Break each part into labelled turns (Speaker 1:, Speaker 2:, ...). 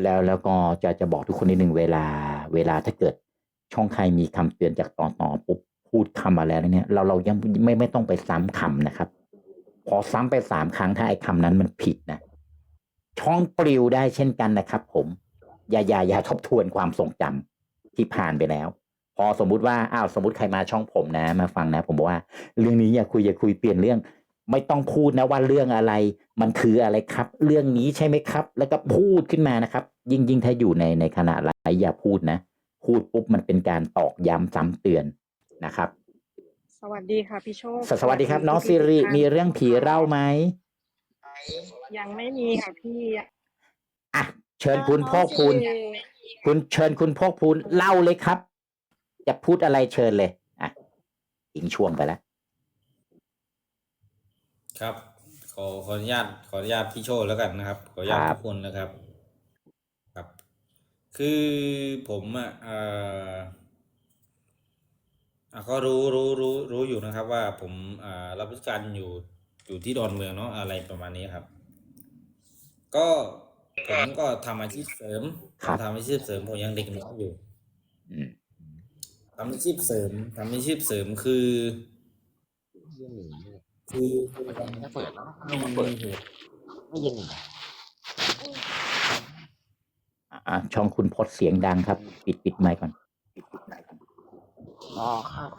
Speaker 1: แล้วแล้วก็จะจะบอกทุกคนนิดหนึ่งเวลาเวลาถ้าเกิดช่องใครมีคำเตือนจากตอนต่อปุ๊บพูดคำมาแล้วเนี่ย เราเรายังไม่ไม่ต้องไปซ้ำคำนะครับ พอซ้ำไปสามครั้งถ้าไอ้คำนั้นมันผิดนะช่องปลิวได้เช่นกันนะครับ ผมอย่าอย่าอย่าทบทวนความทรงจำที่ผ่านไปแล้ว พอสมมุติว่าอ้าวสมมติใครมาช่องผมนะ มาฟังนะ ผมบอกว่า เรื่องนี้อย่าคุยอย่าคุยเปลี่ยนเรื่อง ไม่ต้องพูดนะว่าเรื่องอะไร มันคืออะไรครับ เรื่องนี้ใช่ไหมครับ แล้วก็พูดขึ้นมานะครับ ยิ่งยิ่งถ้าอยู่ในในขณะไลฟ์อย่าพูดนะ พูดปุ๊บมันเป็นการตอกย้ำซ้ำเตือนนะครับ
Speaker 2: สวัสดีค่ะพี่โชค
Speaker 1: สสวัสดีครับ น้องซิริ
Speaker 2: พี่ๆ
Speaker 1: มีเรื่องผีเล่าไหม
Speaker 2: ยังไม่มีค่ะพี่
Speaker 1: อะเชิญคุณพกพูนคุณเชิญคุณพกพูนเล่าเลยครับ จะพูดอะไรเชิญเลยอะอิงช่วงไปแล้ว
Speaker 3: ครับ ขอขออนุญาตขออนุญาตพี่โชว์แล้วกันนะครับ ขออนุญาต
Speaker 1: ครับ
Speaker 3: ทุกคนนะครับ ครับ คือผมอะเอ่ออะก็รู้รู้รู้รู้อยู่นะครับ ว่าผมอ่ารับราชการอยู่อยู่ที่ดอนเมืองเนาะอะไรประมาณนี้ครับ ก็ผมก็ทำอาชีพเสริม
Speaker 1: ครับ
Speaker 3: ทำอาชีพเสริมผมยังเด็กน้อยอยู่
Speaker 1: อืม
Speaker 3: ทำอาชีพเสริมทำอาชีพเสริมคือคือคือ
Speaker 4: ถ้า เปิดแล้ว
Speaker 3: มี
Speaker 4: มันเปิด
Speaker 3: มีเหตุ
Speaker 4: ไม่ยิน
Speaker 1: อะช่องคุณพดเสียงดังครับ ปิดปิดไมค์ก่อน
Speaker 4: อ๋อครับ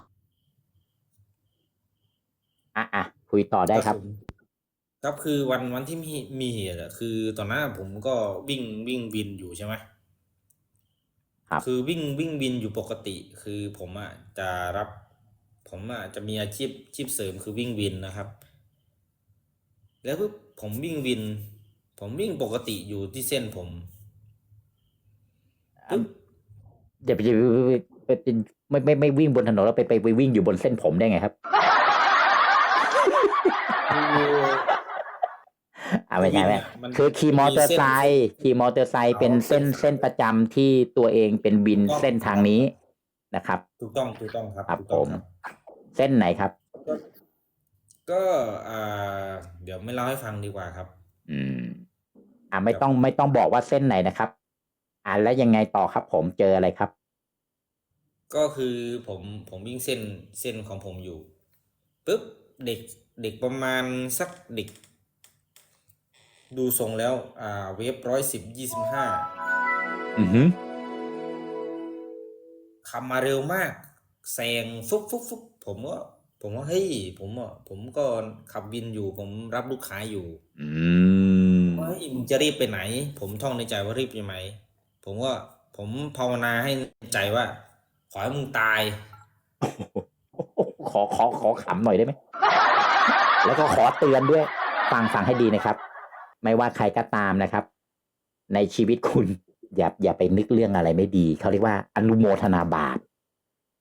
Speaker 1: อะอะคุยต่อได้ครับ
Speaker 3: ครับคือวันวันที่มีมีเหตุอะคือตอนนั้นผมก็วิ่งวิ่งบินอยู่ใช่ไหม
Speaker 1: ครับ
Speaker 3: คือวิ่งวิ่งบินอยู่ปกติ คือผมอะจะรับ ผมอะจะมีอาชีพอาชีพเสริมคือวิ่งบินนะครับ แล้วปุ๊บผมวิ่งบิน ผมวิ่งปกติอยู่ที่เส้นผมปุ๊บ
Speaker 1: เดี๋ยวไปไปไปไม่ไม่ไม่วิ่งบนถนนแล้วไปไปไปวิ่งอยู่บนเส้นผมได้ไงครับ
Speaker 3: คือ
Speaker 1: อ่าไม่ใช่ไหม
Speaker 3: วิ่งอะมัน
Speaker 1: คือขี่มอเตอร์ไซ
Speaker 3: มีเส้น
Speaker 1: ค์ขี่มอเตอร์ไซค์เป็นเส้นเส้นประจำที่ตัวเองเป็นบิน
Speaker 3: ถูกต้อง
Speaker 1: เส้นทางนี้นะครับ
Speaker 3: ถูกต้อง ถูกต้องครับ
Speaker 1: ครับ
Speaker 3: ถูก
Speaker 1: ผ
Speaker 3: ต้อง
Speaker 1: ม
Speaker 3: ครับ
Speaker 1: เส้นไหนครับ
Speaker 3: ก็ก็อ่าเดี๋ยวไม่เล่าให้ฟังดีกว่าครับ
Speaker 1: อืม อ่าไม่ต้องไม่ต้องบอกว่าเส้นไหนนะครับ อ่าแล้วยังไงต่อครับ ผมเจออะไรครับ
Speaker 3: ก็คือผมผมวิ่งเส้นเส้นของผมอยู่ปุ๊บเด็กเด็กประมาณสักเด็ก ดูทรงแล้ว อ่า เวฟร้อยสิบยี่สิบห้า
Speaker 1: อือหือ
Speaker 3: ขับมาเร็วมากแซงฟุบฟุบฟุบ ผมก็ผมว่าเฮ้ยผมอะผมก็ขับวินอยู่ ผมรับลูกค้าอยู่
Speaker 1: อืม
Speaker 3: ว่าเฮ้ยมึงจะรีบไปไหน ผมท่องในใจว่ารีบไปไหมผมว่าผมภาวนาให้ในใจว่า ขอให้มึงตาย
Speaker 1: ขอขอขอขำหน่อยได้ไหม แล้วก็ขอเตือนด้วย ฟังฟังให้ดีนะครับ ไม่ว่าใครก็ตามนะครับ ในชีวิตคุณ อย่าอย่าไปนึกเรื่องอะไรไม่ดี เขาเรียกว่าอนุโมทนาบาป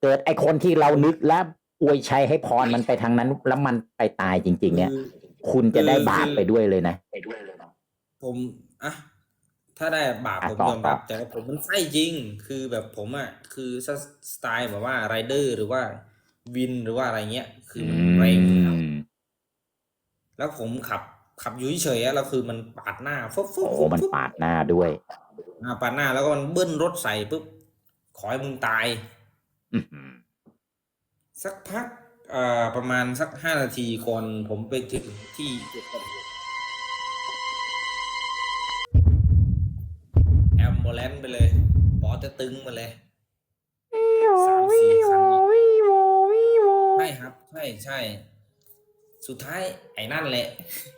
Speaker 1: เกิดไอคนที่เรานึกแล้ว อวยชัยให้พรมันไปทางนั้น แล้วมันไปตายจริง ๆ เนี่ย
Speaker 3: คือ
Speaker 1: คุณจะได้
Speaker 3: คือ
Speaker 1: บาป
Speaker 3: คือ
Speaker 1: ไปด้วยเลยนะ
Speaker 3: ผมอะถ้าได้บาป
Speaker 1: อะ
Speaker 3: ผม
Speaker 1: ต่อย
Speaker 3: อมรับ
Speaker 1: ต่อ
Speaker 3: แต่ว่าผมมันใช่จริง คือแบบผมอะคือสไตล์แบบว่าไรเดอร์หรือว่าวินหรือว่าอะไรเงี้ย คือมันแรงครับ
Speaker 1: อืม
Speaker 3: แล้วผมขับขับอยู่เฉยๆอะแล้วคือมันปาดหน้าฟุบฟุบ
Speaker 1: โอ้
Speaker 3: ฟุบ
Speaker 1: มัน
Speaker 3: ฟุบ
Speaker 1: ปาดหน้าด้วย
Speaker 3: อ่าปาดหน้าแล้วก็มันเบิ้ลรถใส่ปุ๊บขอให้มึงตาย
Speaker 1: อื้อหือ
Speaker 3: สักพักอ่าประมาณสักห้านาทีก่อนผมไปถึงที่จุดเกิดเหตุแอมโบเลนไปเลยปอจะตึงมาเลยสามสี่คันใช่ครับ ใช่ใช่ สุดท้ายไอ้นั่นแหละ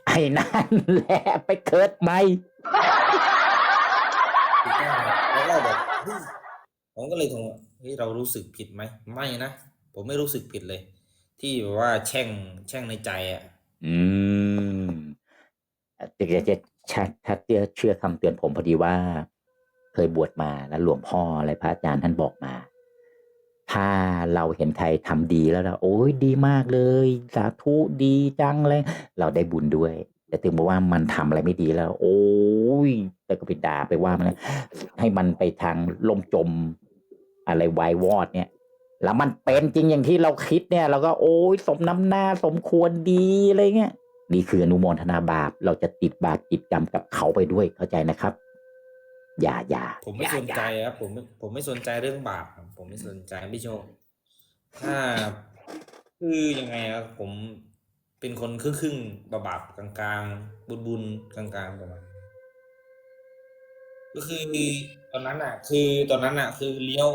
Speaker 1: ไอ้นั่นแหละไปเกิดไหม
Speaker 3: ถูกต้องครับแล้วก็แบบเฮ้ยผมก็เลยถามว่าเฮ้ยเรารู้สึกผิดไหม ไม่นะ ผมไม่รู้สึกผิดเลย ที่แบบว่าแช่งแช่งในใจอะ
Speaker 1: อืมเด็กจะชัดชัดเชื่อเชื่อคำเตือนผมพอดีว่า เคยบวชมาแล้วหลวงพ่ออะไรพระอาจารย์ท่านบอกมา ถ้าเราเห็นใครทำดีแล้วเราโอ้ยดีมากเลย สาธุดีจังเลย เราได้บุญด้วย แต่ถึงบอกว่ามันทำอะไรไม่ดีแล้ว โอ้ยแต่ก็ไปด่าไปว่ามันให้มันไปทางล่มจมอะไรวายวอดเนี่ย แล้วมันเป็นจริงอย่างที่เราคิดเนี่ยเราก็โอ้ยสมน้ำหน้าสมควรดีอะไรเงี้ยนี่คืออนุโมทนาบาป เราจะติดบาปติดกรรมกับเขาไปด้วยเข้าใจนะครับ อย่าอย่า
Speaker 3: ผมไม่
Speaker 1: อย่า
Speaker 3: สนใจ
Speaker 1: อย่า
Speaker 3: ครับผมไม่ผมไม่สนใจเรื่องบาปครับผมไม่สนใจพี่โชคถ้าคือยังไงครับผมเป็นคนครึ่งครึ่งๆบาบาปกลางๆบุญบุญๆกลางๆประมาณก็คือตอนนั้นอะ คือตอนนั้นอะ คือเลี้ยว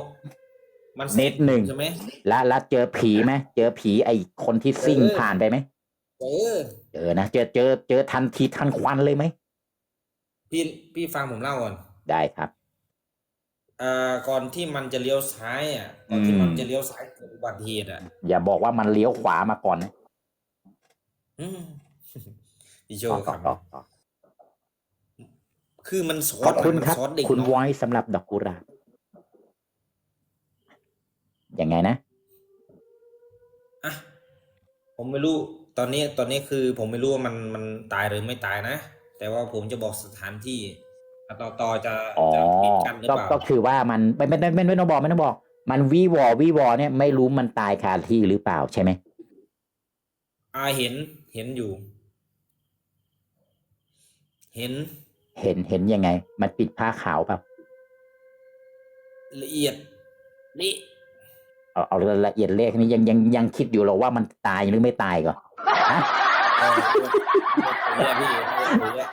Speaker 3: มันเสร็
Speaker 1: นิ
Speaker 3: จ
Speaker 1: ดหนึ่ง
Speaker 3: ใช่ไหม
Speaker 1: แล้วแล้วเจอผีไหมเจอผีไอ้คนที่ซิ่ง
Speaker 3: เออ
Speaker 1: ผ่านไปไหม
Speaker 3: เออ
Speaker 1: เจอนะเจอเจอเจอทันทีทันควันเลยไหม
Speaker 3: พี่พี่ฟังผมเล่าก่อน
Speaker 1: ได้ครับ
Speaker 3: อ่า ก่อนที่มันจะเลี้ยวซ้ายอะ ก่อนที่
Speaker 1: อืม
Speaker 3: มันจะเลี้ยวซ้ายเกิดอุบัติเหตุอะ
Speaker 1: อย่าบอกว่ามันเลี้ยวขวามาก่อนนะ
Speaker 3: อืม พี่โช
Speaker 1: ต่อ
Speaker 3: ค
Speaker 1: ต่อ
Speaker 3: ครับ
Speaker 1: ต่อต่อ
Speaker 3: คือมันสอ
Speaker 1: ข
Speaker 3: น
Speaker 1: อบคุณครับ
Speaker 3: มันสอนเด็ก
Speaker 1: คุณ
Speaker 3: เนาะ
Speaker 1: ไว้สำหรับดอกกุหลาบ ยังไงนะ
Speaker 3: อะผมไม่รู้ตอนนี้ตอนนี้คือผมไม่รู้ว่ามันมันตายหรือไม่ตายนะ แต่ว่าผมจะบอกสถานที่อะต่อต่อจะ
Speaker 1: อ๋อ
Speaker 3: จะปิดกันหรือ
Speaker 1: ก็
Speaker 3: เปล่า
Speaker 1: ก็คือว่ามันไม่ไม่ไม่ไม่ไม่ต้องบอกไม่ต้องบอก มันวีวอวีวอเนี่ยไม่รู้มันตายคาที่หรือเปล่าใช่ไหม
Speaker 3: อ่าเห็นเห็นอยู่ เห็น
Speaker 1: เห็นเห็นยังไง มันปิดผ้าขาวเปล่า
Speaker 3: ละเอียดนี่
Speaker 1: เอาเอาละเอียดเลขนี้ยังยังยังคิดอยู่หรอว่ามันตายหรือไม่ตายก่อนฮะ
Speaker 3: เออตัวเนี้ยพี่ตัวเนี้ย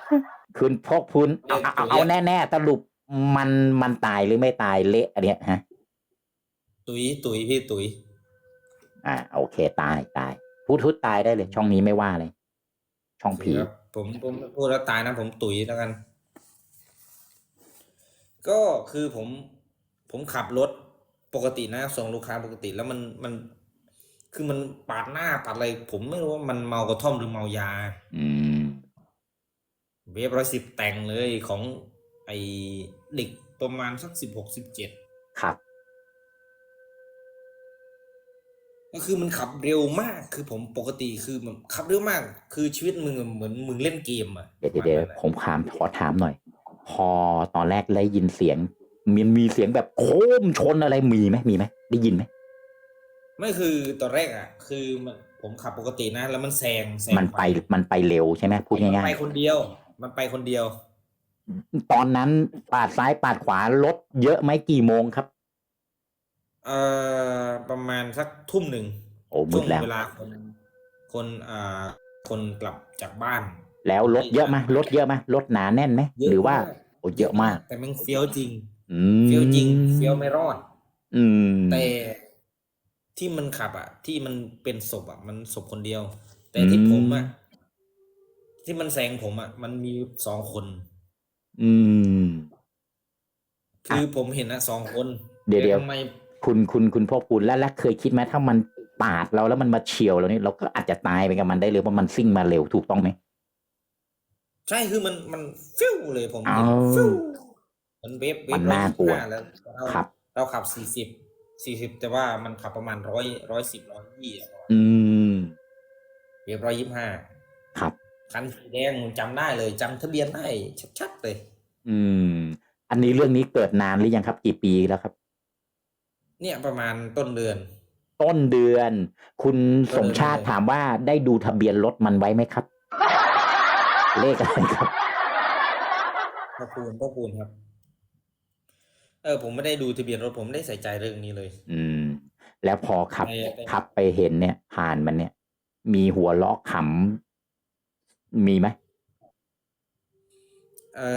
Speaker 1: คุณพกพุนเอา
Speaker 3: เอาตัว
Speaker 1: เอา
Speaker 3: เนี้ย
Speaker 1: แน่ๆสรุปมันมันตายหรือไม่ตายเละอันเนี้ยฮะ
Speaker 3: ตุยตุยพี่ตุย
Speaker 1: อ่า โอเคตายตายพูดทุดตายได้เลย ช่องนี้ไม่ว่าเลย ช่องผี
Speaker 3: ผมผมพูดแล้วตายนะผมตุยแล้วกัน ก็คือผม ผมขับรถ ปกตินะส่งลูกค้าปกติแล้วมันมัน คือมันปาดหน้าปาดอะไร ผมไม่รู้ว่ามันเมากระท่อมหรือเมายา
Speaker 1: อืม
Speaker 3: เวฟร้อยสิบแต่งเลยของไอเด็กประมาณสักสิบหกสิบเจ็ด
Speaker 1: ครับ
Speaker 3: ก็คือมันขับเร็วมากคือผมปกติคือมันขับเร็วมาก คือชีวิตมึงอะเหมือนมึงเล่นเกมอะ
Speaker 1: เดี๋ยวเดี๋ยวเดี๋ยวผมถามขอถามหน่อย พอตอนแรกได้ยินเสียง มีมีเสียงแบบโค้มชนอะไรมีไหมมีไหมได้ยินไหม
Speaker 3: ไม่คือตอนแรกอะ คือมันผมขับปกตินะ แล้วมันแซงแซง
Speaker 1: มันไปมันไปเร็วใช่ไหมพูด
Speaker 3: มัน
Speaker 1: ง่าย
Speaker 3: ไปคนเดียว มันไปคนเดียว
Speaker 1: ๆตอนนั้นปาดซ้ายปาดขวารถเยอะไหมกี่โมงครับ
Speaker 3: เอ่อประมาณสักทุ่มหนึ่ง
Speaker 1: โอ้มื
Speaker 3: ช่ว
Speaker 1: ด
Speaker 3: ง
Speaker 1: แล้ว
Speaker 3: เวลาคน คนอ่าคนกลับจากบ้าน
Speaker 1: แล้วรถเยอะไหมรถเยอะไหมรถหนาแน่นไหม
Speaker 3: เยอะ
Speaker 1: หรือว่า
Speaker 3: มาก
Speaker 1: โอ้เยอะมาก
Speaker 3: แต่มันเฟี้ยวจริง
Speaker 1: อืม
Speaker 3: เฟี้ยวจริงเฟี้ยวไม่รอด
Speaker 1: อืม
Speaker 3: แต่ที่มันขับอะ ที่มันเป็นศพอะ มันศพคนเดียว แต่ที่ผมอะที่มันแซงผมอะ มันมีสองคน
Speaker 1: อืม
Speaker 3: คือผมเห็นนะสองคน
Speaker 1: เดี๋ยว
Speaker 3: แต่
Speaker 1: เดี๋ยว
Speaker 3: ทำไม
Speaker 1: คุณคุณคุณพ่อคุณแล้วแล้วเคยคิดไหมถ้ามันปาดเราแล้วมันมาเฉียวเรานี่เราก็อาจจะตายไปกับมันได้เลยเพราะมันซิ่งมาเร็วถูกต้องไหม
Speaker 3: ใช่คือมันมันฟิวเลยผม
Speaker 1: เอา
Speaker 3: เห็นฟิว มันเวฟเว
Speaker 1: มั
Speaker 3: ฟ
Speaker 1: นน่ากลัว
Speaker 3: 125แล้วเรา
Speaker 1: ครับ
Speaker 3: เราขับสี่สิบสี่สิบแต่ว่ามันขับประมาณร้อยร้อยสิบร้อยยี่
Speaker 1: อืม
Speaker 3: เวฟร้อยยี่ห้า
Speaker 1: ครับ
Speaker 3: คันสีแดงผมจำได้เลยจำทะเบียนได้ชัดๆเลย
Speaker 1: อืม อันนี้เรื่องนี้เกิดนานหรือยังครับกี่ปีแล้วครับ
Speaker 3: เนี่ยประมาณต้นเดือน
Speaker 1: ต้นเดือน คุณสมชาติ
Speaker 3: ต้นเดือน
Speaker 1: ถามว่าได้ดูทะเบียนรถมันไว้ไหมครับ เลขอะไรครับ
Speaker 3: พ่อคูณพ่อคูณครับ เออผมไม่ได้ดูทะเบียนรถผมไม่ได้ใส่ใจเรื่องนี้เลย
Speaker 1: อืม แล้วพอขับ
Speaker 3: ไปไป
Speaker 1: ขับไปเห็นเนี่ย ผ่านมันเนี่ย มีหัวล้อขำมีไหม
Speaker 3: เอ่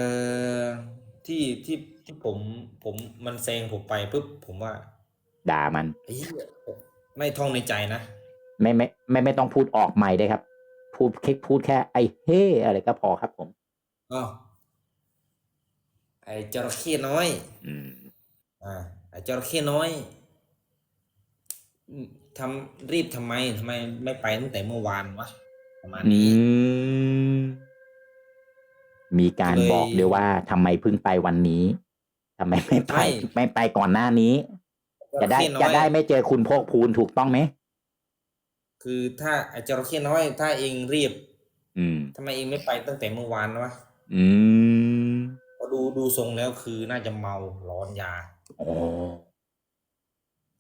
Speaker 3: อที่ที่ที่ผมผมมันแซงผมไปปุ๊บผมว่า
Speaker 1: ด่ามัน
Speaker 3: เฮ้ยไม่ท่องในใจนะ
Speaker 1: ไม่ไม่ไม่ไม่ต้องพูดออกใหม่ได้ครับ พูดแค่พูดแค่ ไอ้เฮ้อะไรก็พอครับผม
Speaker 3: อ๋อไอ้จระเข้น้อย
Speaker 1: อืม
Speaker 3: อ่าไอ้จระเข้น้อยอืมทำรีบทำไมทำไมไม่ไปตั้งแต่เมื่อวานวะประมาณ
Speaker 1: อื
Speaker 3: นี้
Speaker 1: มมีการ
Speaker 3: เลย
Speaker 1: บอกด้วยว่าทำไมเพิ่งไปวันนี้ทำไมไม่ไป
Speaker 3: ไม่
Speaker 1: ไม่ไปก่อนหน้านี้ จะได้
Speaker 3: จรเข้น้อย
Speaker 1: จะได้ไม่เจอคุณโพกพูนถูกต้องไหม
Speaker 3: คือถ้าไอ้จระเข้น้อย ถ้าเองรีบ
Speaker 1: อืม
Speaker 3: ทำไมเองไม่ไปตั้งแต่เมื่อวานวะ
Speaker 1: อืม
Speaker 3: พอดูดูทรงแล้วคือน่าจะเมาร้อนยา
Speaker 1: โอ้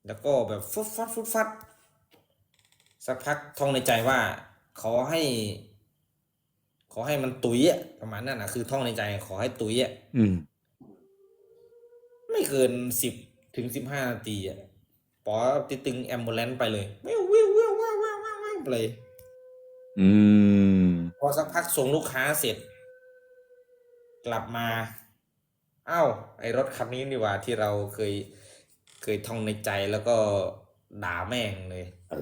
Speaker 3: แล้วก็แบบฟุดฟัดฟุดฟัด สักพักท่องในใจว่า ขอให้ ขอให้มันตุยอะประมาณนั้นนะคือท่องในใจ ขอให้ตุยอะ
Speaker 1: อืม
Speaker 3: ไม่เกินสิบถึงสิบห้านาทีอะปอติดตึงแอมบูเลนไปเลยวิววิววิววิววิววิววิวไปเลย
Speaker 1: อืม
Speaker 3: พอสักพักส่งลูกค้าเสร็จ กลับมา อ้าวไอรถคันนี้นี่หว่าที่เราเคยเคยท่องในใจแล้วก็ด่าแม่งเลย
Speaker 1: เอ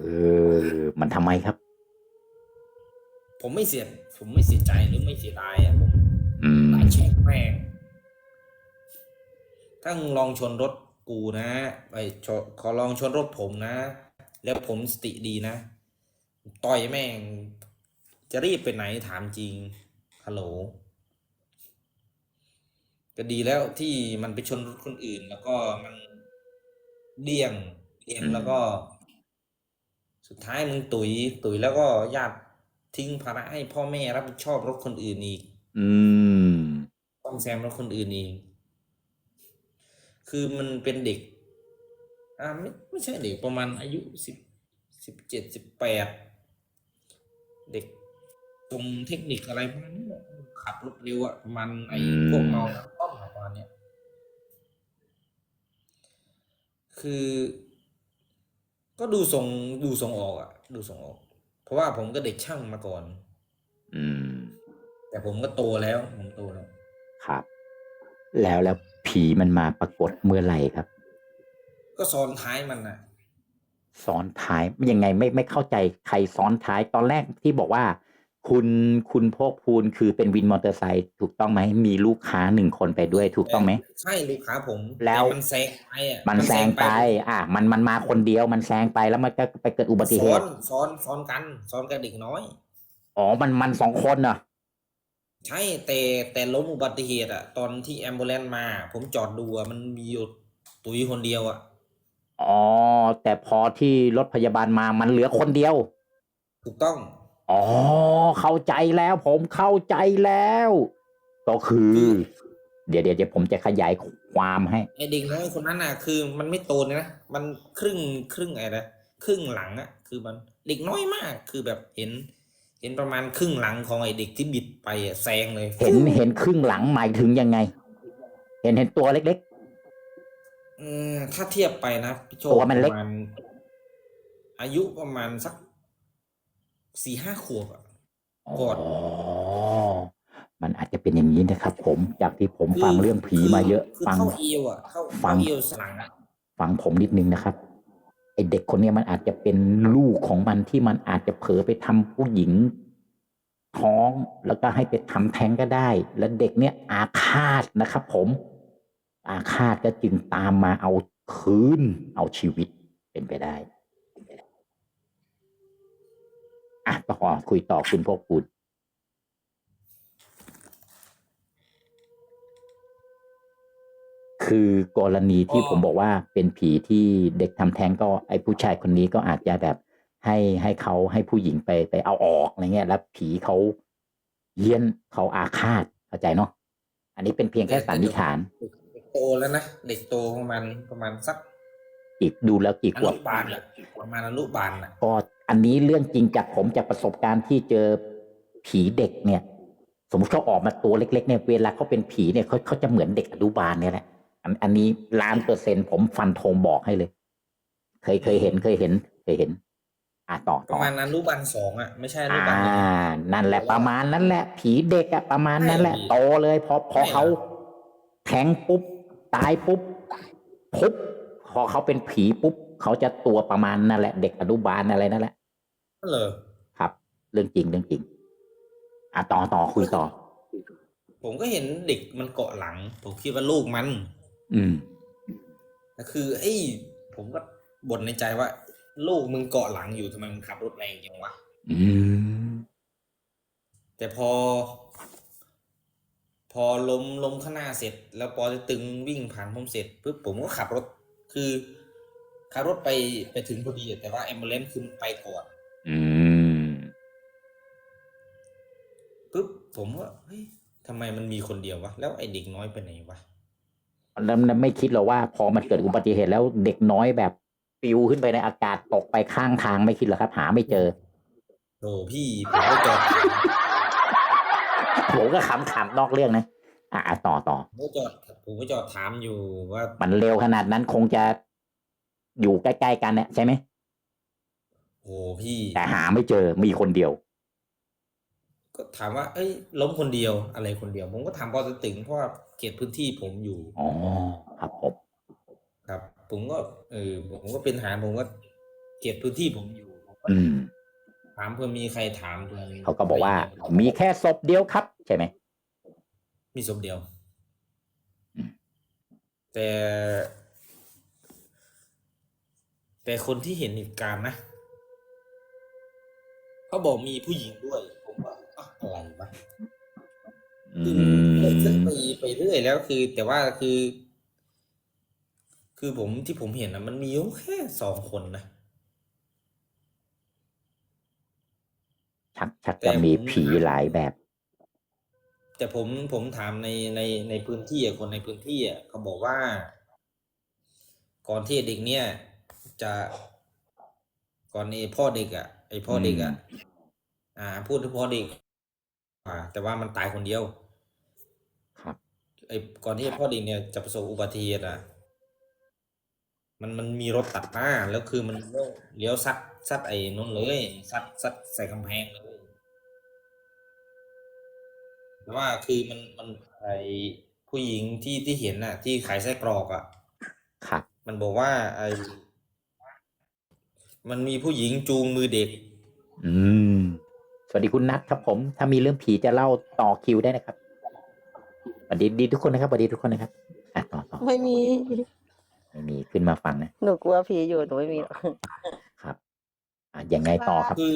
Speaker 1: อ มันทำไมครับ
Speaker 3: ผมไม่เสียผมไม่เสียใจหรือไม่เสียดายอะผม
Speaker 1: อืม
Speaker 3: ด่าแช่งแม่งถ้ามึงลองชนรถกูนะไอชนขอลองชนรถผมนะ แล้วผมสติดีนะ ต่อยแม่ง จะรีบไปไหนถามจริงฮัลโหล ก็ดีแล้วที่มันไปชนรถคนอื่น แล้วก็มันเลี่ยงเลี่ยง
Speaker 1: อืม
Speaker 3: แล้วก็ สุดท้ายมึงตุย ตุยแล้วก็ญาติทิ้งภาระให้พ่อแม่รับผิดชอบรถคนอื่นอีก
Speaker 1: อืม
Speaker 3: ซ่อมแซมรถคนอื่นเองคือมันเป็นเด็ก อ่าไม่ไม่ใช่เด็กประมาณอายุสิบสิบเจ็ดสิบแปดเด็กตรงเทคนิคอะไรประมาณนี้แหละขับรถเร็วอะประมาณไอ้
Speaker 1: อืม
Speaker 3: พวกเมาต้อม ประมาณเนี้ยคือ ก็ดูทรงดูทรงออกอะดูทรงออก เพราะว่าผมก็เด็กช่างมาก่อน
Speaker 1: อืม
Speaker 3: แต่ผมก็โตแล้วผมโตแล้ว
Speaker 1: ครับ แล้วแล้วผีมันมาปรากฏเมื่อไหร่ครับ
Speaker 3: ก็ซ้อนท้ายมันน่ะ
Speaker 1: ซ้อนท้ายยังไงไม่ไม่เข้าใจใครซ้อนท้ายตอนแรกที่บอกว่า คุณคุณพกพูนคือเป็นวินมอเตอร์ไซค์ถูกต้องไหมมีลูกค้าหนึ่งคนไปด้วยถูกต้องไหม
Speaker 3: ใช่ลูกค้าผม
Speaker 1: แล้ว
Speaker 3: ต่มันแซงไปอะ
Speaker 1: มันแซงไป อะมันมันมาคนเดียวมันแซงไปแล้วมันก็ไปเกิดอุบัติเห
Speaker 3: ซ้อน
Speaker 1: ตุ
Speaker 3: ซ้อนซ้อนกันซ้อนกับเด็กน้อย
Speaker 1: อ๋อมันมันสองคนเนาะ
Speaker 3: ใช่แต่แต่ล้มอุบัติเหตุอะตอนที่แอมบูเลนมา ผมจอดดูอะมันมีอยู่ตุยคนเดียวอะ
Speaker 1: อ๋อแต่พอที่รถพยาบาลมามันเหลือคนเดียว
Speaker 3: ถูกต้อง
Speaker 1: อ๋อ เข้าใจแล้ว ผมเข้าใจแล้ว ก็คือเดี๋ยวเดี๋ยวเดี๋ยวผมจะขยายความให้
Speaker 3: ไอเด็กน้อยคนนั้นน่ะ คือมันไม่โตเลยนะ มันครึ่งครึ่งไอ้นะครึ่งหลังอะคือมันเด็กน้อยมาก คือแบบเห็น เห็นประมาณครึ่งหลังของไอเด็กที่บิดไปอะแซงเลย
Speaker 1: เห็นเห็นครึ่งหลังหมายถึงยังไง เห็นเห็นตัวเล็ก
Speaker 3: เออถ้าเทียบไปนะพี่โชค
Speaker 1: ตัวมันเล็ก
Speaker 3: ประาณอายุประมาณสัก สี่ห้าขวบอะ
Speaker 1: ๆ
Speaker 3: กอด
Speaker 1: อ๋อ มันอาจจะเป็นอย่างนี้นะครับ ผมจากที่ผมฟังเรื่องผีมาเยอะ
Speaker 3: คือ
Speaker 1: ฟัง
Speaker 3: เข้าเอวอะเข้า
Speaker 1: ฟั
Speaker 3: เข้าง เอวสลังอะ
Speaker 1: ฟังผมนิดนึงนะครับไอเด็กคนเนี้ยมันอาจจะเป็นลูกของมันที่มันอาจจะเผลอไปทำผู้หญิง ท้องแล้วก็ให้ไปทำแท้งก็ได้ แล้วเด็กเนี้ยอาฆาตนะครับ ผม อาฆาตก็จึงตามมาเอาคืนเอาชีวิตเป็นไปได้ อะต่อคุยต่อคุณพวกคุณคือกรณีที่ผมบอกว่าเป็นผีที่เด็กทำแท้งก็ไอ้ผู้ชายคนนี้ก็อาจจะแบบให้ให้เขาให้ผู้หญิงไปไปเอาออกอะไรเงี้ยแล้วผีเขาเยี้ยนเขาอาฆาตเข้าใจเนาะอันนี้เป็นเพียงแค่สันนิษฐาน
Speaker 3: เด็กโตแล้วนะเด็กโตประมาณประมาณสัก
Speaker 1: อีกดูแล้วกี่
Speaker 3: อ
Speaker 1: ขว
Speaker 3: นุ
Speaker 1: บ
Speaker 3: บาลอะประมาณอนุบาลอะ
Speaker 1: ก็ อันนี้เรื่องจริงจากผมจากประสบการณ์ที่เจอผีเด็กเนี่ย สมมติเขาออกมาตัวเล็กๆเนี่ยเวลาเขาเป็นผีเนี่ยเขาเขาจะเหมือนเด็กอนุบาลเนี่ยแหละอันอันนี้ล้านเปอร์เซ็นต์ผมฟันธงบอกให้เลย เคยเคยเห็นเคยเห็นเคยเห็น อะต่อ
Speaker 3: ป
Speaker 1: ต่อ
Speaker 3: ระมาณอนุบาลสองอะไม่ใช่อนุ
Speaker 1: อ่า
Speaker 3: บาลหนึ่ง
Speaker 1: นั่นแหละประมาณนั้นแหละ ผีเด็กอะประมาณนั้นแหละ
Speaker 3: ไม่
Speaker 1: โตเลยพอพอ
Speaker 3: ไม่หรอก
Speaker 1: เขาแทงปุ๊บตายปุ๊บปุ๊บพอเขาเป็นผีปุ๊บเขาจะตัวประมาณนั่นแหละ เด็กอนุบาลอะไรนั่นแหละ
Speaker 3: นั่นเลย
Speaker 1: ครับ เรื่องจริงเรื่องจริง อะต่อต่อคุยต่อ
Speaker 3: ผมก็เห็นเด็กมันเกาะหลัง ผมคิดว่าลูกมัน
Speaker 1: อืม
Speaker 3: แต่คือ ไอ้ยผมก็บ่นในใจว่า ลูกมึงเกาะหลังอยู่ทำไมมึงขับรถแรงจังวะ
Speaker 1: อืม
Speaker 3: แต่พอ พอล้มล้มข้างหน้าเสร็จ แล้วปอจะตึงวิ่งผ่านผมเสร็จปุ๊บผมก็ขับรถคือขับรถไปไปถึงพอดีอะแต่ว่าแอมเบ n นคือไปก่อน ปุ๊บผมว่าเฮ้ยทำไมมันมีคนเดียววะแล้วไอ้เด็กน้อยไปไหนวะ
Speaker 1: แล้วไม่คิดหรอว่าพอมันเกิดอุบัติเหตุแล้วเด็กน้อยแบบปลิวขึ้นไปในอากาศตกไปข้างทางไม่คิดเหรอครับ หาไม่เจอ
Speaker 3: โอ้พี่ผมก็จอด
Speaker 1: ผมก็ขำๆนอกเรื่องนะอะอะต่อต่อ
Speaker 3: ผมก็จอดผมก็จอดถามอยู่ว่า
Speaker 1: มันเร็วขนาดนั้นคงจะอยู่ใกล้ๆกันเนี่ยใช่ไหม
Speaker 3: โอ้พี่
Speaker 1: แต่หาไม่เจอมีคนเดียว
Speaker 3: ก็ถามว่า เอ้ย ล้มคนเดียวอะไรคนเดียว ผมก็ถามพอจะตึงเพราะว่าเขตพื้นที่ผมอยู่
Speaker 1: อ๋อครับผม
Speaker 3: ครับ ผมก็เออผมก็เป็นทหารผมก็เขตพื้นที่ผมอยู่ผมก็
Speaker 1: อืม
Speaker 3: ถามเพื่อมีใครถามตรง
Speaker 1: เขาก็บอกว่า มีแค่ศพเดียวครับ ใช่ไหม
Speaker 3: มีศพเดียว
Speaker 1: อืม
Speaker 3: แต่ แต่คนที่เห็นเหตุการณ์นะเขาบอกมีผู้หญิงด้วย อืคือ
Speaker 1: ม
Speaker 3: ไปไปเรื่อยแล้วคือ แต่ว่าคือ คือผมที่ผมเห็นนะมันมีอยู่แค่สองคนนะ
Speaker 1: ชักชักจะมีผีหลายแบบ
Speaker 3: แต่ผมผมถามในในในพื้นที่อะคนในพื้นที่อะเขาบอกว่า ก่อนที่เด็กเนี่ย จะก่อนไอ้พ่อเด็กอะไอ้พ่อเด็กอะอ่า พูดถึงพ่อเด็ก อ่า แต่ว่ามันตายคนเดียว
Speaker 1: ครับ
Speaker 3: ไอ้ก่อนที่พ่อเด็กเนี่ยจะประสบอุบัติเหตุอะมันมันมีรถตัดหน้าแล้วคือมันเลี้ยวเลี้ยวซัดซัดไอ้นนเลยซัดซัดใส่กำแพงเลยแต่ว่าคือมันมันไอผู้หญิงที่ที่เห็นน่ะ ที่ขายไส้กรอกอะ
Speaker 1: ครับ
Speaker 3: มันบอกว่า ไอมันมีผู้หญิงจูงมือเด็ก
Speaker 1: อืม สวัสดีคุณนัทครับผม ถ้ามีเรื่องผีจะเล่าต่อคิวได้นะครับ สวัสดีดีทุกคนนะครับสวัสดีทุกคนนะครับอะต่อต่อ
Speaker 4: ไม่มี
Speaker 1: ไม่มีขึ้นมาฟังนะ
Speaker 4: หนูกลัวผีอยู่หนูไม่มีหรอก
Speaker 1: ครับอะยังไงต่อครับ
Speaker 3: คือ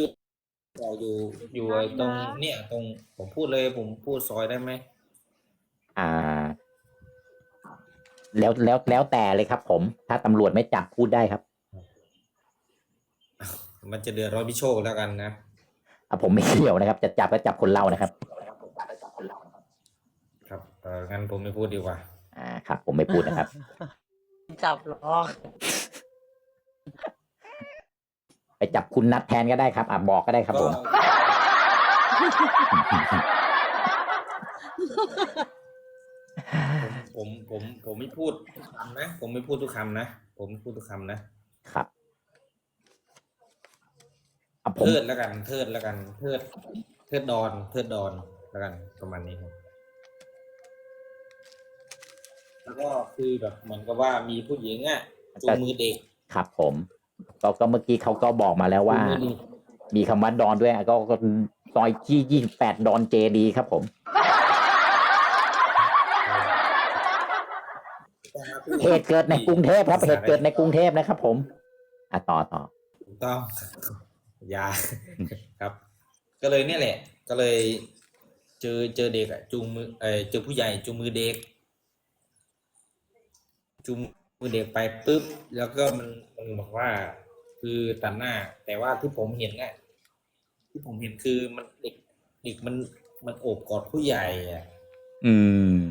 Speaker 3: บอกอยู่อยู่ไอ้ตรงเนี่ยตรงผมพูดเลยผมพูดซอยได้ไหม
Speaker 1: อ่า แล้วแล้วแล้วแต่เลยครับ ผม ถ้าตำรวจไม่จับพูดได้ครับ
Speaker 3: มันจะเดือดร้อนพี่โชคแล้วกันนะ
Speaker 1: อะผมไม่เกี่ยวนะครับ จะจับก็จับคนเล่านะครับ
Speaker 3: ครับ เอองั้นผมไม่พูดดีกว่า
Speaker 1: อ่าครับ ผมไม่พูดนะครับ
Speaker 4: จับหรอก
Speaker 1: ไปจับคุณนัทแทนก็ได้ครับอะบอกก็ได้ครับผม
Speaker 3: ผม ผมผมผมไม่พูดทุกคำนะ ผมไม่พูดทุกคำนะ ผมไม่พูดทุกคำนะครับ
Speaker 1: อะผม
Speaker 3: เทิดแล้วกัน เทิดแล้วกัน เทิด เทิดดอน เทิดดอนแล้วกันประมาณนี้ครับ ก็คือแบบเหมือนกับว่ามีผู้หญิงอะจูงมือเด็ก
Speaker 1: ครับผมก็ก็เมื่อกี้เขาก็บอกมาแล้วว่า
Speaker 3: จูงมือเด็ก
Speaker 1: มีคำว่าดอนด้วยอะก็ก็ซอยที่ยี่สิบแปดดอนเจดีครับผมเหตุเกิดในกรุงเทพครับเหตุเกิดในกรุงเทพนะครับ ผมอะต่อต่อ
Speaker 3: ถูกต้องอยาครับ ก็เลยเนี่ยแหละ ก็เลย เจอเจอเด็กอะจูงมือเออเจอผู้ใหญ่จูงมือเด็ก จูงมือเด็กไปปุ๊บแล้วก็มันมันบอกว่า คือตัดหน้า แต่ว่าที่ผมเห็นน่ะที่ผมเห็นคือมันเด็กเด็กมันมันโอบกอดผู้ใหญ่อะ
Speaker 1: อืม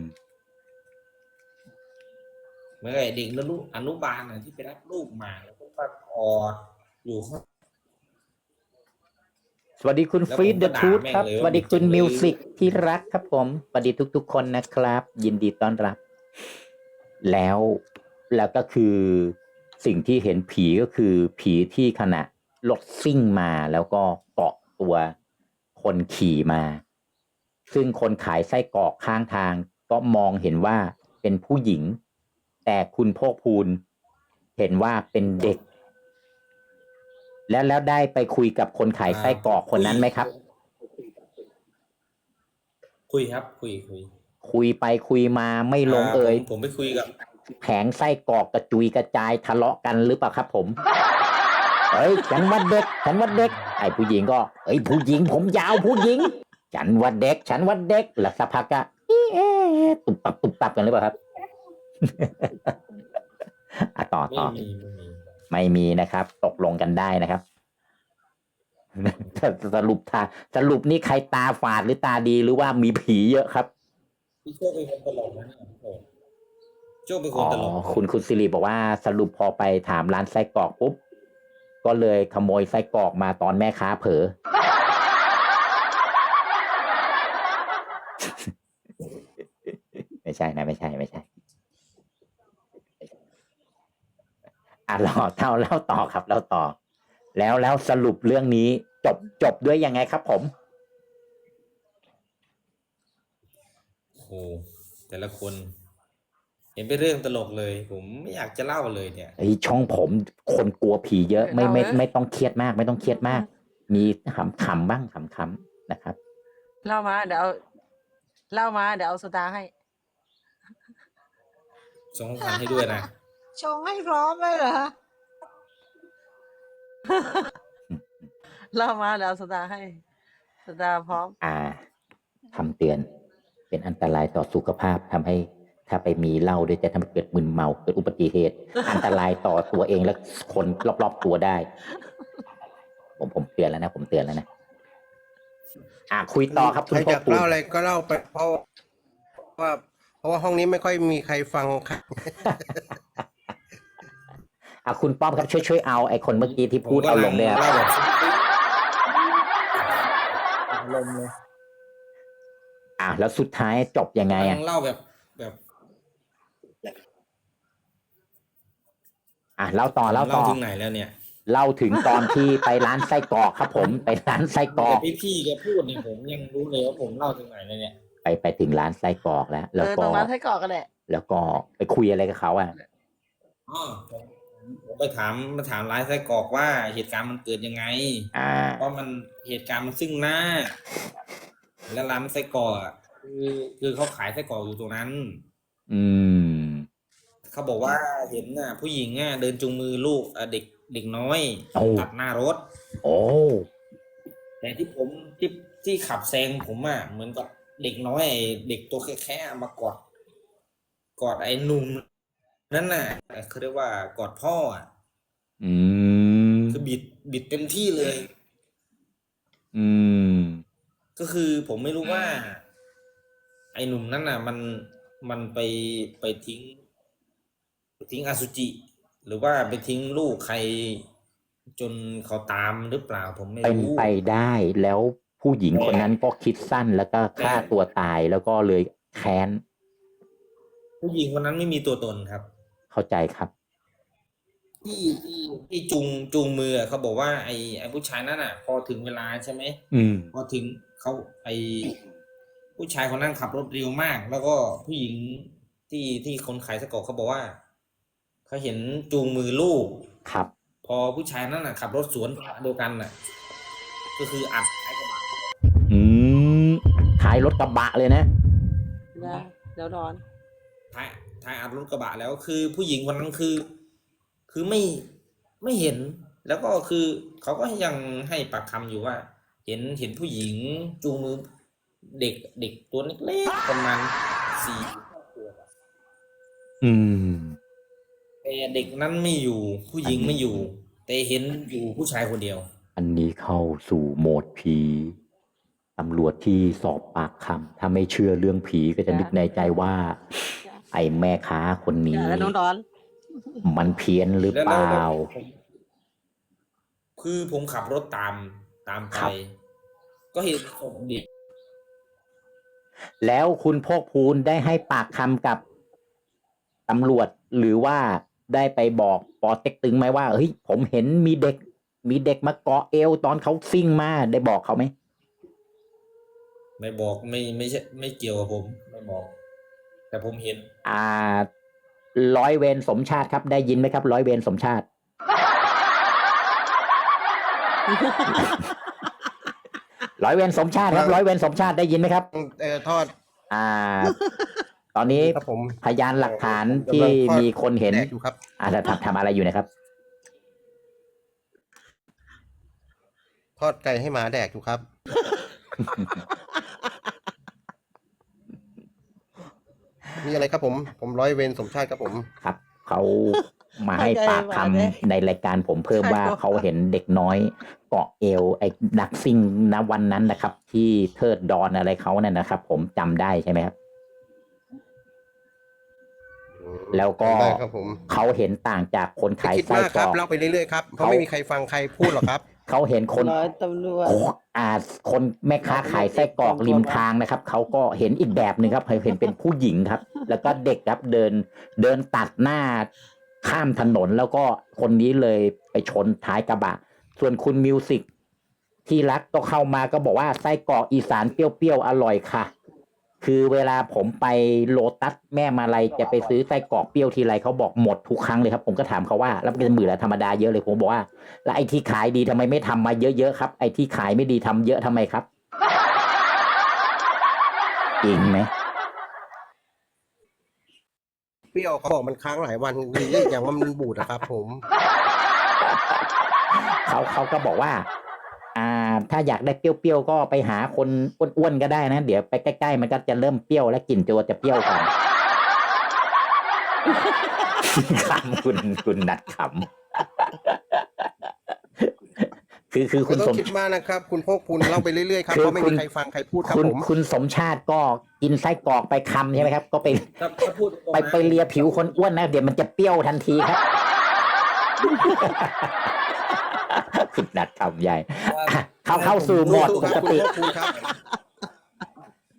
Speaker 3: เหมื่อนกับไอ้เด็กอนุอนุบาลน่ะที่ไปรับลูกมาแล้วก็มากอดอยู่ข้าง
Speaker 1: สวัสดีคุณ
Speaker 3: แล้ว
Speaker 1: ฟรีด
Speaker 3: ผม
Speaker 1: เด
Speaker 3: ก็
Speaker 1: อะ
Speaker 3: ด่า
Speaker 1: ทูธ
Speaker 3: แม่ง
Speaker 1: ครับ
Speaker 3: เลย
Speaker 1: สวัสดีคุณ
Speaker 3: ว่า
Speaker 1: มิว
Speaker 3: มึงจะ
Speaker 1: สิกที่รักครับผมสวัสดีทุกๆคนนะครับ ยินดีต้อนรับ แล้วแล้วก็คือสิ่งที่เห็นผีก็คือผีที่ขณะรถซิ่งมาแล้วก็เกาะตัวคนขี่มา ซึ่งคนขายไส้กรอกข้างทางก็มองเห็นว่าเป็นผู้หญิง แต่คุณโพกพูนเห็นว่าเป็นเด็ก แล้วแล้วได้ไปคุยกับคนขายไส้กรอกคนนั้นไหมครับ
Speaker 3: คุยครับ คุยคุย
Speaker 1: คุยไปคุยมาไม่ลงเอ่ย
Speaker 3: ผมผมไปคุยกับ
Speaker 1: แผงไส้กรอกกระจุยกระจายทะเลาะกันหรือเปล่าครับ ผมเอ้ยฉันว่าเด็ก ฉันว่าเด็กไอ้ผู้หญิงก็ เอ้ยผู้หญิง ผมยาวผู้หญิง ฉันว่าเด็ก ฉันว่าเด็กแล้วสักพักก็อีเอ๊ะตุบตับตุบตับกันหรือเปล่าครับอะต่อ
Speaker 3: ไม่
Speaker 1: ต่อ
Speaker 3: มีไม่มี
Speaker 1: ไม่มีนะครับ ตกลงกันได้นะครับสรุปทาสรุปนี่ใครตาฝาดหรือตาดีหรือว่ามีผีเยอะครับ
Speaker 3: พี่โชคเป็นคนตลกนะเนี่ยโอ้โชคเป็นค
Speaker 1: อ๋
Speaker 3: น
Speaker 1: อ
Speaker 3: ตลก
Speaker 1: คุณคุณสิริบอกว่าสรุปพอไปถามร้านไส้กรอกปุ๊บ ก็เลยขโมยไส้กรอกมาตอนแม่ค้าเผลอใช่นะไม่ใช่ไม่ใช่ อะเราเท่าเล่าต่อครับเล่าต่อ แล้วแล้วสรุปเรื่องนี้จบจบด้วยยังไงครับผม
Speaker 3: โอ้โหแต่ละคน เห็นเป็นเรื่องตลกเลย ผมไม่อยากจะเล่าเลยเนี่ย
Speaker 1: ไอ้ยช่องผมคนกลัวผีเยอะไม่ไม่
Speaker 4: เอาเลย
Speaker 1: ไม่ต้องเครียดมาก ไม่ต้องเครียดมาก มีขำขำๆบ้างขำขำๆนะครับ
Speaker 4: เล่ามาเดี๋ยวเอาเล่ามาเดี๋ยวเอาโซดาให้
Speaker 3: ส่งข้อความให้ด้วยนะ
Speaker 5: ชงให้พร้อมเลยเหรอ
Speaker 4: เล่ามาเดี๋ยวเอาโซดาให้โซดาพร้อม
Speaker 1: อ่าคำเตือน เป็นอันตรายต่อสุขภาพทำให้ถ้าไปมีเหล้าด้วยจะทำให้เกิดมึนเมาเกิดอุบัติเหตุ อันตรายต่อตัวเองและคนรอบๆตัวได้ ผมผมเตือนแล้วนะ ผมเตือนแล้วนะอ่าคุยต่อครับคุ
Speaker 6: ใค
Speaker 1: ณ
Speaker 6: ร
Speaker 1: พ่อ
Speaker 6: อยาก
Speaker 1: ปู่
Speaker 6: เล่าอะไรก็เล่าไปเพราะว่า เพราะว่าห้องนี้ไม่ค่อยมีใครฟังครับ
Speaker 1: อ่าคุณป้อมครับช่วยช่วยเอาไอ้คนเมื่อกี้ที่พูด
Speaker 3: ผม
Speaker 1: เอา
Speaker 3: กำ
Speaker 1: ลงด้วย
Speaker 3: เล่า
Speaker 1: ค
Speaker 3: แบ
Speaker 1: รับบ
Speaker 3: ลมเลย
Speaker 1: อ่าแล้วสุดท้ายจบยังไงอะ
Speaker 3: กำลังเล่าแบบแบบ
Speaker 1: อะเล่าต่อเล่าต่อ
Speaker 3: ถึงไหนแล้วเนี่ย
Speaker 1: เล่าถึงตอนที่ไปร้านไส้กรอกครับผมไปร้านไส้กรอ
Speaker 3: แต่
Speaker 1: ก
Speaker 3: พี่พี่ๆแกพูดเนี่ยผมยังรู้เลยว่าผมเล่าถึงไหนแล้วเนี่ย
Speaker 1: ไปไปถึงร้านไส้กรอกแล้ว
Speaker 4: เอ
Speaker 1: แล้ว
Speaker 4: อ
Speaker 1: ก็
Speaker 4: ตรงนั้นให้กรอกกันแหละ
Speaker 1: แล้วก็ไปคุยอะไรกับเขาอะ
Speaker 3: อ๋อผมผมไปถามมาถามร้านไส้กรอกว่าเหตุการณ์มันเกิดยังไง
Speaker 1: อ่า
Speaker 3: เพราะมันเหตุการณ์มันซึ่งหน้า แล้วร้านไส้กรอกอะคือคือเขาขายไส้กรอกอยู่ตรงนั้น
Speaker 1: อืม
Speaker 3: เขาบอกว่าเห็นน่ะ ผู้หญิงอะเดินจูงมือลูกอะเด็กเด็กน้อย
Speaker 1: โอ้
Speaker 3: ตัดหน้ารถ
Speaker 1: โอ้
Speaker 3: แต่ที่ผมที่ที่ขับแซงผมอะเหมือนกับเด็กน้อยไอ้เด็กตัวแค่ๆมากอดกอดไอ้หนุ่มนั่นน่ะเขาเรียกว่ากอดพ่ออะ
Speaker 1: อืม
Speaker 3: คือบิดบิดเต็มที่เลย
Speaker 1: อืม
Speaker 3: ก็คือผมไม่รู้ว่า ไอ้หนุ่มนั่นน่ะ มันมันไปไปทิ้งไปทิ้งอสุจิ หรือว่าไปทิ้งลูกใคร จนเขาตามหรือเปล่า ผมไม่
Speaker 1: เป็น
Speaker 3: รู้
Speaker 1: ไปได้แล้วผู้หญิงคนนั้นก็คิดสั้นแล้วก็ฆ่าตัวตายแล้วก็เลยแค้น
Speaker 3: ผู้หญิงคนนั้นไม่มีตัวตนครับ
Speaker 1: เข้าใจครับ
Speaker 3: ที่ที่ที่จูงจูงมืออะเขาบอกว่าไอ้ไอ้ผู้ชายนั่นอะ พอถึงเวลาใช่ไหม
Speaker 1: อืม
Speaker 3: พอถึงเขาไอ้ผู้ชายคนนั้นขับรถเร็วมาก แล้วก็ผู้หญิงที่ที่คนขายสกอกเขาบอกว่าเขาเห็นจูงมือลูก
Speaker 1: ครับ
Speaker 3: พอผู้ชายนั่นน่ะขับรถสวนเดียวกันน่ะ ก็คืออัดท้ายกระบะ
Speaker 1: อืมท้ายรถกระบะเลยนะ
Speaker 4: นะเดี๋ยวนอน
Speaker 3: ท้ายท้ายอัดรถกระบะแล้วคือผู้หญิงคนนั้นคือ คือไม่ไม่เห็นแล้วก็คือเขาก็ยังให้ปากคำอยู่ว่า เห็นเห็นผู้หญิงจูงมือเด็กเด็กตัวเล็กๆประมาณสี่ห้าขวบอะ
Speaker 1: อืม
Speaker 3: แต่เด็กนั้นไม่อยู่ ผู้หญิงไม่อยู่ แต่เห็นอยู่ผู้ชายคนเดียว
Speaker 1: อันนี้เข้าสู่โหมดผีตำรวจที่สอบปากคำถ้าไม่เชื่อเรื่องผีก็จะนึกในใจว่า ไอ้แม่ค้าคน
Speaker 4: อ
Speaker 1: นี้
Speaker 4: ย่าแล้วน้องร้อน
Speaker 1: มันเพี้ยนหรือ
Speaker 3: แล้ว
Speaker 1: เป
Speaker 3: แล้ว
Speaker 1: ล่า
Speaker 3: แล้วผมคือผมขับรถตามตามไป
Speaker 1: ครับ
Speaker 3: ก็เห็นศพเด็ก
Speaker 1: แล้วคุณโพกพูนได้ให้ปากคำกับตำรวจหรือว่าได้ไปบอกปอเต็กตึงไหมว่าเฮ้ยผมเห็นมีเด็ก มีเด็กมาเกาะเอวตอนเขาซิ่งมาได้บอกเขาไหม
Speaker 3: ไม่บอกไม่ไม่ใช่ไม่เกี่ยวกับผม ไม่บอก แต่ผมเห็น
Speaker 1: อ่า ร้อยเวรสมชาติครับ ได้ยินไหมครับ ร้อยเวรสมชาติ ร้อยเวรสมชาติครับ ร้อยเวรสมชาติได้ยินไหมครับ
Speaker 6: เอ่อทอด
Speaker 1: อ่า ตอนนี้
Speaker 6: ครับผม
Speaker 1: พยานหลักฐานที่มีคนเห็น
Speaker 6: แดกอยู่ครับ
Speaker 1: อ่าทำทำอะไรอยู่นะครับ
Speaker 6: ทอดไก่ให้หมาแดกอยู่ครับ มีอะไรครับผม ผมร้อยเวรสมชาติครับผม
Speaker 1: ครับ เขามาให้ปากค
Speaker 4: เข้าใจว่าำ
Speaker 1: ในรายการผมเพิ่มว่า
Speaker 4: ใช่ครับ
Speaker 1: เขาเห็นเด็กน้อย เกาะเอวไอ้นักซิ่งณวันนั้นนะครับ ที่เทิดดอนอะไรเขาเนี่ยนะครับ ผมจำได้ใช่ไหมครับ แล้วก็
Speaker 6: ได้ครับผม
Speaker 1: เขาเห็นต่างจากคน
Speaker 6: ไม่
Speaker 1: ขาย
Speaker 6: คิด
Speaker 1: ไส้
Speaker 6: มาก
Speaker 1: ก
Speaker 6: ค
Speaker 1: ร
Speaker 6: รับ
Speaker 1: อก
Speaker 6: เล่าไปเรื่อยๆครับเพราะ
Speaker 1: เขา
Speaker 6: ไม่มีใครฟังใครพูดหรอกครับ
Speaker 1: เขาเห็นคน
Speaker 4: ร้อยตำรวจ
Speaker 1: อ่าคนแม่ค้าขายไส้กรอกริมทางนะครับ เขาก็เห็นอีกแบบหนึ่งครับเห็นเป็นผู้หญิงครับ แล้วก็เด็กครับเดินเดินตัดหน้าข้ามถนนแล้วก็คนนี้เลยไปชนท้ายกระบะ ส่วนคุณมิวสิกที่รักก็เข้ามาก็บอกว่าไส้กรอกอีสานเปรี้ยวๆอร่อยค่ะ คือเวลาผมไปโลตัสแม่มาลัยจะไปซื้อไส้กรอกเปรี้ยวทีไรเขาบอกหมดทุกครั้งเลยครับ ผมก็ถามเขาว่าแล้วเป็นหมื่นละธรรมดาเยอะเลยผมบอกว่า แล้วไอ้ที่ขายดีทำไมไม่ทำมาเยอะๆครับไอ้ที่ขายไม่ดีทำเยอะทำไมครับจริงไหม
Speaker 6: เปรี้ยวเขาบอกมันค้างหลายวันดีอย่างว่ามันบูดอะครับ ผม
Speaker 1: เขาเขาก็บอกว่าอ่า ถ้าอยากได้เปรี้ยวๆก็ไปหาคนอ้วนๆก็ได้นะ เดี๋ยวไปใกล้ๆมันก็จะเริ่มเปรี้ยวและกลิ่นตัวจะเปรี้ยวก่อนขำคุณคุณนัดขำคือคือคุ
Speaker 6: คุณ
Speaker 1: ณ
Speaker 6: ต้
Speaker 1: ส
Speaker 6: อง
Speaker 1: ม
Speaker 6: คิดมากนะครับ คุณพวกคุณเล่าไปเรื่อยๆครับ
Speaker 1: คือ
Speaker 6: เพราะไม่
Speaker 1: คุ
Speaker 6: มี
Speaker 1: ณ
Speaker 6: ใครฟังใครพูดครับ
Speaker 1: คุณ
Speaker 6: ผม
Speaker 1: คุณสมชาติก็กินไส้กรอกไปคำใช่ไหมครับ ก็ไป
Speaker 3: ถ้าถ้าพูดตรงๆ
Speaker 1: ไป
Speaker 3: นะ
Speaker 1: ไปเลียผิวคนอ้วนนะ เดี๋ยวมันจะเปรี้ยวทันทีครับสุดนัดคำใหญ่อะ เข้าเข้าสู่โหมด
Speaker 6: สู้
Speaker 1: ป
Speaker 6: ๆค
Speaker 1: ก
Speaker 6: รับคุณ
Speaker 1: ติ
Speaker 6: พวกคุณครับ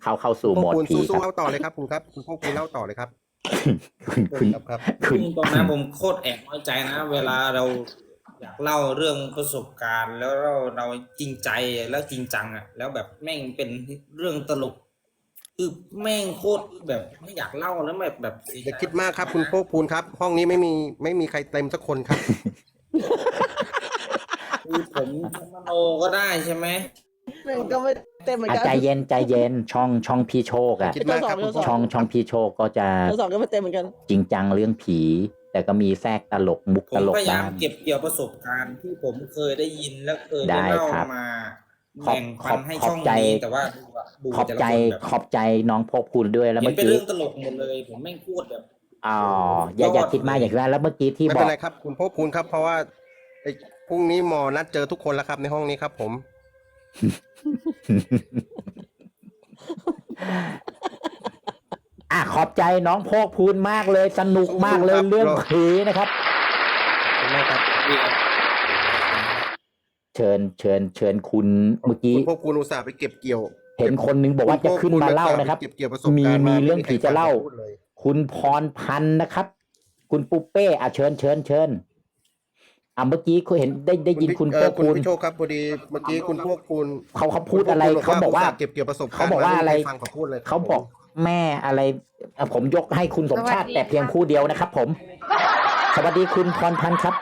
Speaker 1: เข้าเข้าสู่
Speaker 6: พ
Speaker 1: โห
Speaker 6: ว
Speaker 1: ม
Speaker 6: ก
Speaker 1: ด
Speaker 6: คุณ
Speaker 1: ผี
Speaker 6: สู้
Speaker 1: ครับ
Speaker 6: ๆเล่าต่อเลยครับคุณครับคุณพวกคุณเล่าต่อเลยครับ
Speaker 1: คุณคุณ
Speaker 6: ครับครับ
Speaker 1: คุณ
Speaker 3: พูดตรงๆนะผมโคตรแอบน้อยใจนะ เวลาเราอยากเล่าเรื่องประสบการณ์ แล้วเราเราจริงใจแล้วจริงจังอะ แล้วแบบแม่งเป็นเรื่องตลกคือแม่งโคตรแบบไม่อยากเล่าแล้วแบบแบบเสี
Speaker 6: อย่าคิดมากครับ คุณพวกคุณครับ ห้องนี้ไม่มีไม่มีใครเต็มสักคนครับ
Speaker 3: คือผมมโนก็ได้ใช่ไหม
Speaker 4: มันก็ไม่เต็มเหมือน
Speaker 1: อะ
Speaker 4: กัน
Speaker 1: ใจเย็นใจเย็นช่องช่องพี่โชคอะ
Speaker 6: คิดมากครับคุณพวก
Speaker 1: ช่องช่องพี่โชคก็จะ
Speaker 4: ทั้งสองก็ไม่เต็มเหมือนกัน
Speaker 1: จริงจังเรื่องผี แต่ก็มีแทรกตลกมุก
Speaker 3: ผ
Speaker 1: ต
Speaker 3: ม
Speaker 1: ลก
Speaker 3: พยายา
Speaker 1: บ้ามง
Speaker 3: เก็บเกี่ยวประสบการณ์ที่ผมเคยได้ยินและเคย
Speaker 1: ได้
Speaker 3: ได้เล่า
Speaker 1: ครับ
Speaker 3: มา
Speaker 1: ขอบ
Speaker 3: แบ่งปันให้
Speaker 1: ขอบ
Speaker 3: ช่อง
Speaker 1: ใจ
Speaker 3: นี้แต่ว่าดูอะดู
Speaker 1: ขอบ
Speaker 3: แต่ละ
Speaker 1: ใจ
Speaker 3: คนแบบ
Speaker 1: ขอบใจน้องพบคุณด้วยแล้ว
Speaker 3: เห็
Speaker 1: เมื่
Speaker 3: น
Speaker 1: อ
Speaker 3: เป็น
Speaker 1: กี้
Speaker 3: เรื่องตลกหมดเลย ผมแม่งพูดแบบ
Speaker 1: อ๋ออย่าอย่าคิดมากอย่าคิดมากแล้วเมื่อกี้ที่
Speaker 6: ไม่
Speaker 1: บอ
Speaker 6: เป็
Speaker 1: ก
Speaker 6: นไรครับ คุณพวกคุณครับ เพราะว่า ไอ้พรุ่งนี้หมอนัดเจอทุกคนแล้วครับในห้องนี้ครับผม
Speaker 1: อะขอบใจน้องโพกพูนมากเลย สนุกมากเลย
Speaker 6: ครับ
Speaker 1: เรื่องผีนะครับ
Speaker 6: ขอบคุณมากครับ
Speaker 1: เชิญเชิญเชิญคุณเมื่อกี้
Speaker 6: คุณพวกคุณอุตส่าห์ไปเก็บเกี่ยว
Speaker 1: เห็นคนนึงบอกว่าจะขึ้นมาเล่านะครับ
Speaker 6: เก็บเกี่ยวประสบ
Speaker 1: มี
Speaker 6: การณ์
Speaker 1: มี
Speaker 6: มา
Speaker 1: เรื่อง
Speaker 6: ไใค
Speaker 1: ผีจะเล่า
Speaker 6: พูดเลย
Speaker 1: คุณพรพันธ์นะครับ คุณปุเป้อะเชิญเชิญเชิญ อะเมื่อกี้เขาเห็นได้ได้ยินคุณ
Speaker 6: เอ
Speaker 1: โพ
Speaker 6: อกคุณ
Speaker 1: พูน
Speaker 6: พี่โชคครับพอดีเมื่อกี้คุณพวกคุณ
Speaker 1: เขาเขาพูดอะไร
Speaker 6: คุณพ
Speaker 1: เขา
Speaker 6: ว
Speaker 1: บอกว่า
Speaker 6: อุตส่ห์เก็บเกี่ยวประสบการณ์
Speaker 1: เขาบอกว่าอะไร
Speaker 6: ม่มีใคฟังเขาพูดเลยครับ
Speaker 1: เขาบอก
Speaker 6: ผม
Speaker 1: แม่อะไรอะผมยกให้คุณสมชาติ
Speaker 2: สวัสดี
Speaker 1: แต่เพียง
Speaker 2: ครับ
Speaker 1: ผู้เดียวนะครับ ผม สวัสดีคุณพรพันธ์ครับ